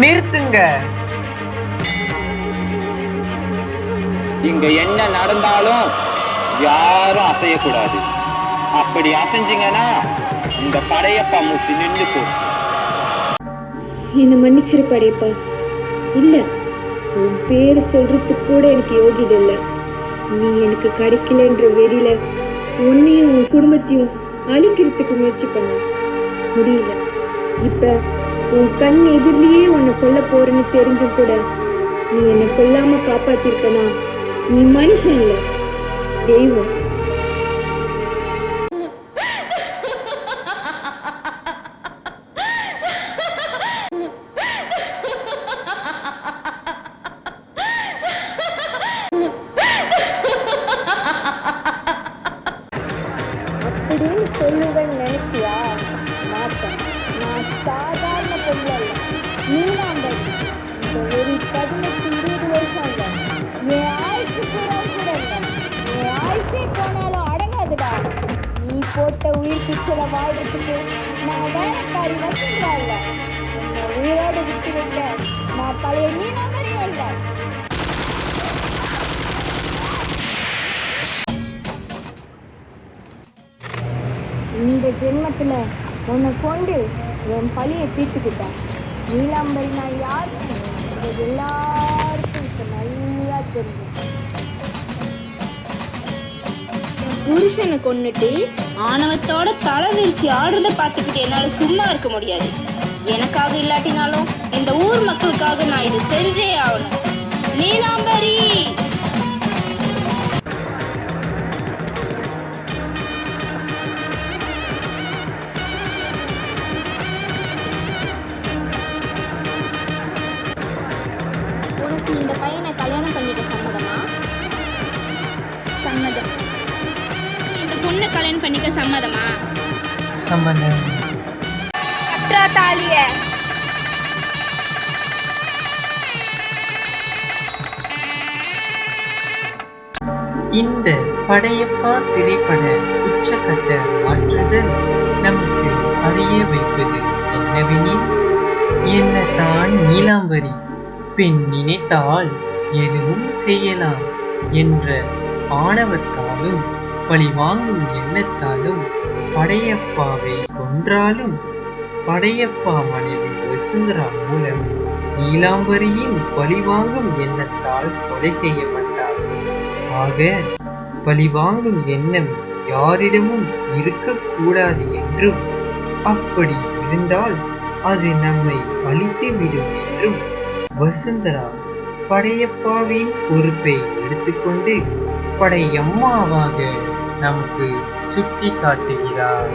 நிறுத்துங்க. இங்க என்ன நடந்தாலும் யாரும் அசையக்கூடாது. அப்படி அசைஞ்சிங்கன்னா இந்த படையப்பா மூச்சு நின்று போச்சு. என்னை மன்னிச்சிரு படையப்பா. இல்ல உன் பேர் சொல்றதுக்கு கூட எனக்கு யோகிதை இல்லை. நீ எனக்கு கிடைக்கலன்ற வெறியில உன்னையும் உன் குடும்பத்தையும் அழிக்கிறதுக்கு முயற்சி பண்ண. முடியல. இப்ப உன் கண் எதிரிலேயே உன்னை கொல்ல போறேன்னு தெரிஞ்சும் கூட நீ என்னை கொல்லாம காப்பாத்திருக்கனா? நீ மனுஷன் இல்லை. தெய்வம். சாதாரண பொண்ணு அல்ல நீலாம்பரி இந்த ஒரு பதினெட்டு இருபது வருஷம் இல்ல என் ஆயுசு பூரா கூட என் ஆயுசே போனாலும் அடங்காதுடா. நீ போட்ட உயிர் பிச்சைல வாழ்றதுக்கு நான் வேலைக்காரி வசதியா இல்ல உன்னை உயிரோடு விட்டு வைக்க நான் பழைய நீலாம்பரியும் இல்லை இந்த ஜென்மத்தில் உன்னை கொண்டு என் பழியை தீர்த்துக்கிட்டேன். நீலாம்பரி நான் யாருன்னு எல்லாருக்கும் இப்போ நல்லா தெரியும். புருஷனை கொண்டுட்டு ஆணவத்தோட தலை விரிச்சு ஆடுறத பார்த்துக்கிட்டு என்னால் சும்மா இருக்க முடியாது. எனக்காக இல்லாட்டினாலும் இந்த ஊர் மக்களுக்காக நான் இது செஞ்சே ஆகணும். நீலாம்பரி! பொண்ணை கல்யாணம் பண்ணிக்க சம்மதமா? சம்பந்தம் கற்றா தாலிய இந்த படையப்பா திரைப்பட உச்சக்கட்ட மாற்றுதல் நமக்கு அறிய வைப்பது என்னவெனில் என்னதான் நீலாம்பரி பெண் நினைத்தால் எதுவும் செய்யலாம் என்ற ஆணவத்தாலும் பழி வாங்கும் எண்ணத்தாலும் படையப்பாவை கொன்றாலும் படையப்பா மனைவி வசுந்தரா மூலம் நீலாம்பரியின் பழிவாங்கும் எண்ணத்தால் கொலை செய்யப்பட்டார். ஆக பழிவாங்கும் எண்ணம் யாரிடமும் இருக்கக்கூடாது என்றும் அப்படி இருந்தால் அது நம்மை அழித்துவிடும் என்றும் வசுந்தரா படையப்பாவின் பொறுப்பை எடுத்துக்கொண்டு படையம்மாவாக நமக்கு சுட்டி காட்டுகிறார்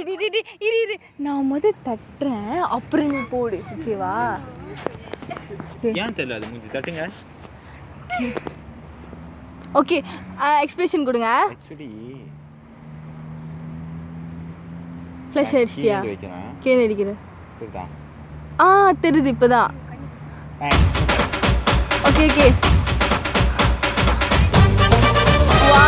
இரு இரு. நான் முத தட்டுறேன். அப்புறம் நீ போடு ஓகேவா ஏன் தெரியல அது மூஞ்சி? தட்டுங்க. ஓகே எக்ஸ்பிரஷன் கொடுங்க. ஆக்சுவலி ஃப்ளஷ் அடிச்சிட்டியா? கேந்து அடிக்கிற ஆ தெரியுது இப்போதான். ஓகே ஓகே வா